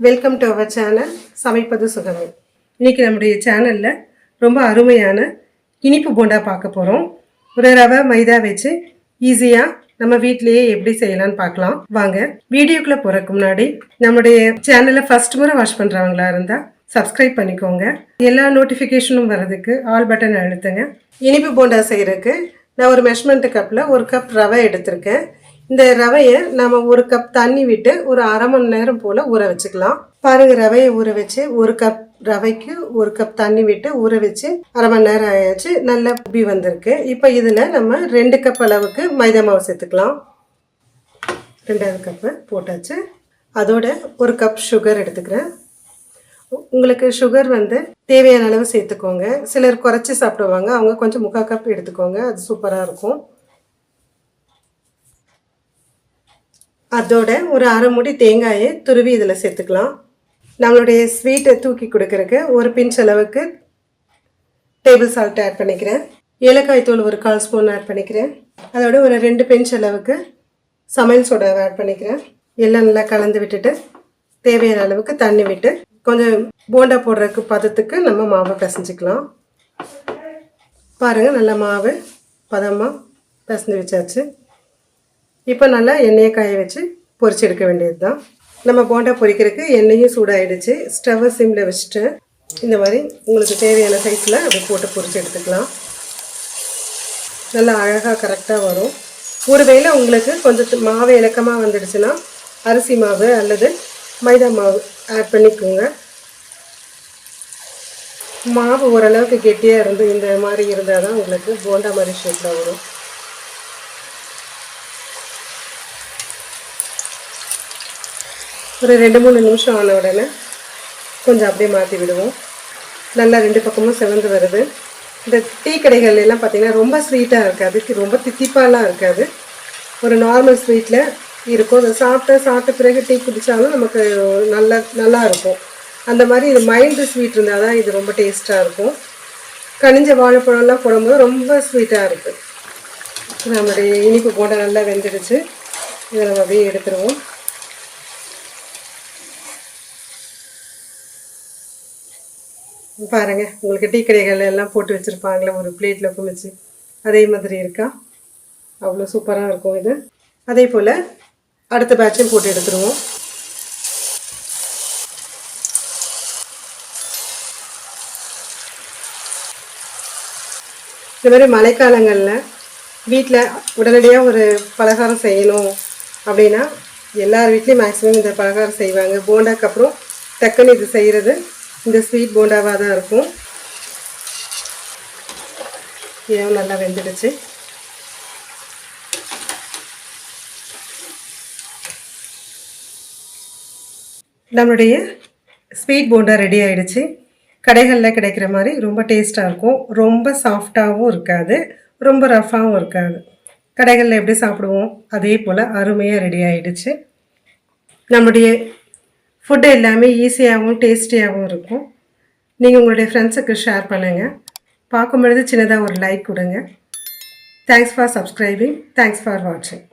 Welcome to our channel சமைப்பது சுகமே இன்றைக்கி நம்முடைய சேனலில் ரொம்ப அருமையான இனிப்பு போண்டா பார்க்க போகிறோம் ஒரு ரவை மைதா வச்சு ஈஸியாக நம்ம வீட்டிலேயே எப்படி செய்யலாம்னு பார்க்கலாம். வாங்க வீடியோக்குள்ளே போகிறக்கு முன்னாடி நம்முடைய சேனலை ஃபர்ஸ்ட் முறை வாட்ச் பண்ணுறவங்களா இருந்தால் சப்ஸ்கிரைப் பண்ணிக்கோங்க. எல்லா நோட்டிஃபிகேஷனும் வர்றதுக்கு ஆல் பட்டன் அழுத்துங்க. இனிப்பு போண்டா செய்கிறதுக்கு நான் ஒரு மெஷர்மெண்ட் கப்பில் ஒரு கப் ரவை எடுத்திருக்கேன். இந்த ரவையை நம்ம ஒரு கப் தண்ணி விட்டு ஒரு அரை மணி நேரம் போல் ஊற வச்சுக்கலாம். பாருங்க ரவையை ஊற வச்சு ஒரு கப் ரவைக்கு ஒரு கப் தண்ணி விட்டு ஊற வச்சு அரை மணி நேரம் ஆயாச்சு நல்லா உப்பி வந்திருக்கு. இப்போ இதில் நம்ம ரெண்டு கப் அளவுக்கு மைதா மாவு சேர்த்துக்கலாம். ரெண்டாவது கப்பு போட்டாச்சு. அதோட ஒரு கப் சுகர் எடுத்துக்கிறேன். உங்களுக்கு சுகர் வந்து தேவையான அளவு சேர்த்துக்கோங்க. சிலர் குறைச்சி சாப்பிடுவாங்க. அவங்க கொஞ்சம் முக்கால் கப் எடுத்துக்கோங்க. அது சூப்பராக இருக்கும். அதோட ஒரு அரை மூடி தேங்காயை துருவி இதில் சேர்த்துக்கலாம். நம்மளுடைய ஸ்வீட்டை தூக்கி கொடுக்கறக்கு ஒரு பிஞ்ச் அளவுக்கு டேபிள் சால்ட் ஆட் பண்ணிக்கிறேன். ஏலக்காய் தூள் ஒரு கால் ஸ்பூன் ஆட் பண்ணிக்கிறேன். அதோட ஒரு ரெண்டு பிஞ்ச் அளவுக்கு சமையல் சோடாவை ஆட் பண்ணிக்கிறேன். எல்லாம் நல்லா கலந்து விட்டுட்டு தேவையான அளவுக்கு தண்ணி விட்டு கொஞ்சம் போண்டா போடுறதுக்கு பதத்துக்கு நம்ம மாவை பிசைஞ்சிக்கலாம். பாருங்கள் நல்லா மாவு பதமாக பிசைஞ்சு வச்சாச்சு. இப்போ நல்லா எண்ணெயை காய வச்சு பொரிச்சு எடுக்க வேண்டியது தான் நம்ம போண்டா பொரிக்கிறதுக்கு எண்ணெயும் சூடாகிடுச்சு ஸ்டவ்வை சிம்மில் வச்சுட்டு இந்த மாதிரி உங்களுக்கு தேவையான சைஸில் அப்படி போட்டு பொரிச்சு எடுத்துக்கலாம். நல்லா அழகாக கரெக்டாக வரும். ஒருவேளை உங்களுக்கு கொஞ்சம் மாவு இலக்கமாக வந்துடுச்சுன்னா அரிசி மாவு அல்லது மைதா மாவு ஆட் பண்ணிக்கோங்க. மாவு ஓரளவுக்கு கெட்டியாக இருந்து இந்த மாதிரி இருந்தால் தான் உங்களுக்கு போண்டா மாதிரி ஷேப்பில் வரும். ஒரு ரெண்டு மூணு நிமிஷம் ஆன உடனே கொஞ்சம் அப்படியே மாற்றி விடுவோம். நல்லா ரெண்டு பக்கமும் சிவந்து வருது. இந்த டீ கடைகள் எல்லாம் பார்த்தீங்கன்னா ரொம்ப ஸ்வீட்டாக இருக்காது. ரொம்ப தித்திப்பாலாம் இருக்காது. ஒரு நார்மல் ஸ்வீட்டில் இருக்கும். அதை சாப்பிட்ட சாப்பிட்ட பிறகு டீ குடித்தாலும் நமக்கு நல்லா நல்லா இருக்கும். அந்த மாதிரி இது மைல்டு ஸ்வீட் இருந்தால் தான் இது ரொம்ப டேஸ்ட்டாக இருக்கும். கனிஞ்ச வாழைப்பழம்லாம் போடும்போது ரொம்ப ஸ்வீட்டாக இருக்குது நம்மளுடைய இனிப்பு போட நல்லா வெந்துடுச்சு. இதை நம்ம அப்படியே எடுத்துருவோம். பாருங்கள் உங்களுக்கு டீ கடைகள் எல்லாம் போட்டு வச்சுருப்பாங்களே ஒரு பிளேட்டில் குமிச்சு அதே மாதிரி இருக்கா? அவ்வளோ சூப்பராக இருக்கும் இது. அதே போல் அடுத்த பேட்சும் போட்டு எடுத்துருவோம். இந்த மாதிரி மழைக்காலங்களில் வீட்டில் உடனடியாக ஒரு பலகாரம் செய்யணும் அப்படின்னா எல்லார் வீட்லேயும் மேக்ஸிமம் இந்த பலகாரம் செய்வாங்க. போண்டாக்கு அப்புறம் டக்குன்னு இது செய்கிறது இந்த ஸ்வீட் போண்டாவாக தான் இருக்கும். இதுவும் நல்லா வெந்துடுச்சு? நம்மளுடைய ஸ்வீட் போண்டா ரெடி ஆகிடுச்சு கடைகளில் கிடைக்கிற மாதிரி ரொம்ப டேஸ்ட்டாக இருக்கும். ரொம்ப சாஃப்டாகவும் இருக்காது. ரொம்ப ரஃப்பாகவும் இருக்காது. கடைகளில் எப்படி சாப்பிடுவோம்? அதே போல் அருமையாக ரெடி ஆகிடுச்சு நம்முடைய ஃபுட்டு எல்லாமே ஈஸியாகவும் டேஸ்டியாகவும் இருக்கும். நீங்கள் உங்களுடைய ஃப்ரெண்ட்ஸுக்கு ஷேர் பண்ணுங்கள் பார்க்கும்பொழுது சின்னதாக ஒரு லைக் கொடுங்க. Thanks for subscribing thanks for வாட்சிங்